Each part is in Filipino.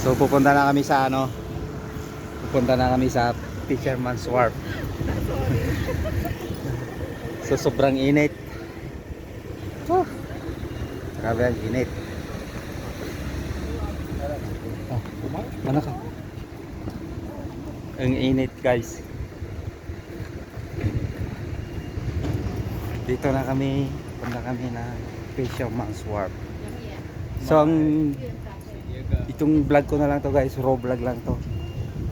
So pupunta na kami sa ano? Pupunta na kami sa Fisherman's Wharf. so sobrang init. Oh, grabe ang init. Oh, ano ka? Ang init guys. Dito na kami, punta kami na Fisherman's Wharf. So ang itong vlog ko na lang to guys, raw vlog lang to.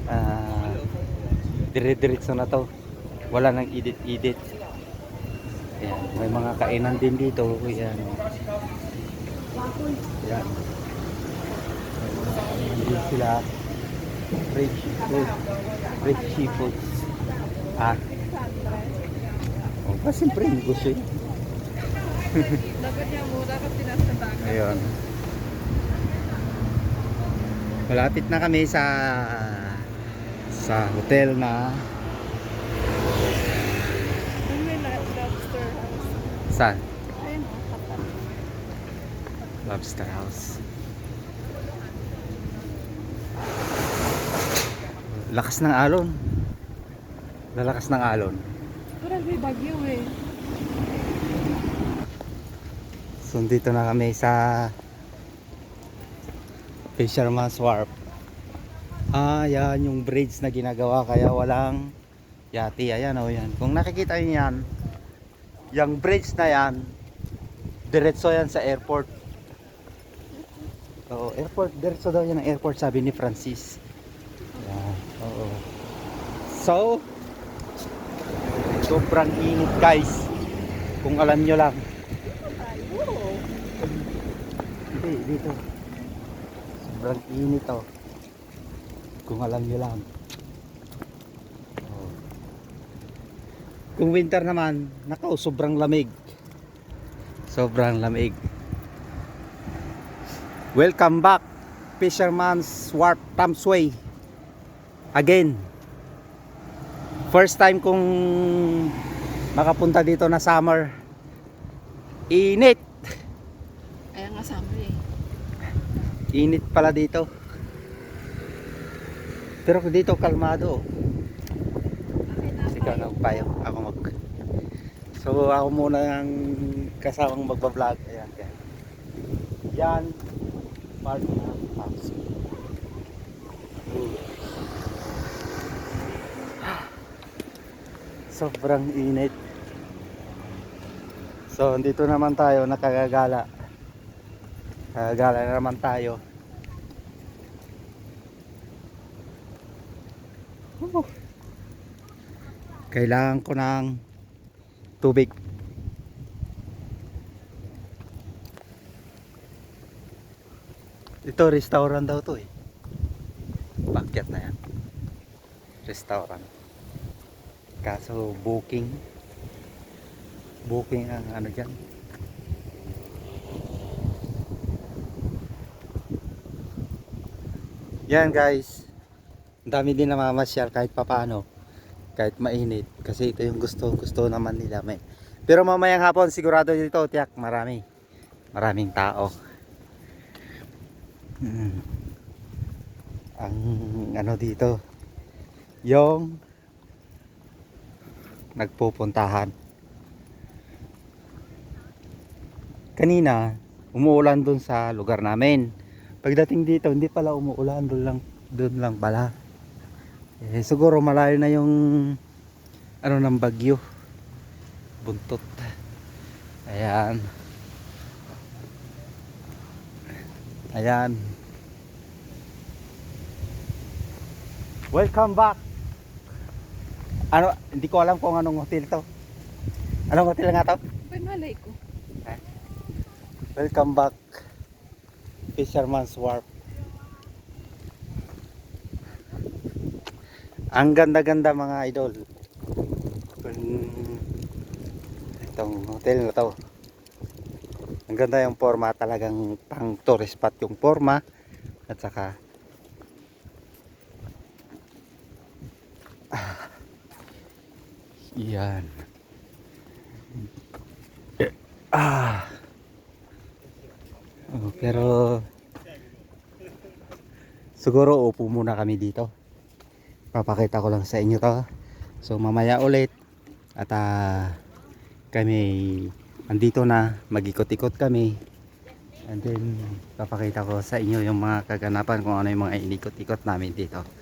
Ah, dire-diretso na to. Wala nang edit-edit. Ayan, may mga kainan din dito. Ayan. Ayan. Din sila. Rich food. Rich seafood. Ah. Oh, pa siyempre negosyo yun. Dapat niya mura kasi nasa dagat. Ayun. Malapit na kami sa sa hotel na lobster house. sa Ayun o, tapat. Lobster House. Lakas ng alon. Lalakas ng alon. Parang may bagyo eh. So dito na kami sa Fisherman's Wharf. Ah, yan yung bridge na ginagawa kaya walang yati. Ayan o yan. Kung nakikita niyo yan, yung bridge na yan, diretso yan sa airport. Oo, airport. Diretso daw yan ang airport sabi ni Francis. Yan, oo. So, sobrang init guys. Kung alam nyo lang. Hindi, dito. Sobrang init oh. Kung alam nyo lang. Oh. Kung winter naman, nakaw, sobrang lamig. Sobrang lamig. Welcome back, Fisherman's Wharf Tamsway. Again. First time kong makapunta dito na summer. Init! Kaya nga summer. Init pala dito. Pero dito kalmado. ka nagpayo. Ako mag... So ako muna ang kasamang magbablog. Ayan. Ayan. Yan. Part ng house. Sobrang init. So, dito naman tayo nakagagala. Kagala na naman tayo. Kailangan ko ng tubig. Ito restaurant daw to eh. Bakyat na yan. Restaurant. Kaso booking. Booking ang ano dyan. Yan guys. Dami din namamasyal kahit papano. Kahit mainit. Kasi ito yung gusto gusto naman nila. May. Pero mamayang hapon sigurado dito tiyak marami. Maraming tao. Mm. Ang ano dito. Yung nagpupuntahan. Kanina, umuulan dun sa lugar namin. Pagdating dito, hindi pala umuulan, doon lang, doon lang pala. Eh, siguro malayo na yung ano ng bagyo. Buntot. Ayan. Ayan. Welcome back. Ano, hindi ko alam kung anong hotel to. Anong hotel nga to? Ay, malay ko. Welcome back Fisherman's Wharf. Ang ganda-ganda mga idol. Itong hotel na to Ang ganda yung forma talagang pang tourist spot yung forma At saka Ah. Yan. Ah pero siguro upo muna kami dito. Papakita ko lang sa inyo to. So mamaya ulit at ah, kami andito na magikot-ikot kami. And then papakita ko sa inyo yung mga kaganapan kung ano yung mga inikot-ikot namin dito.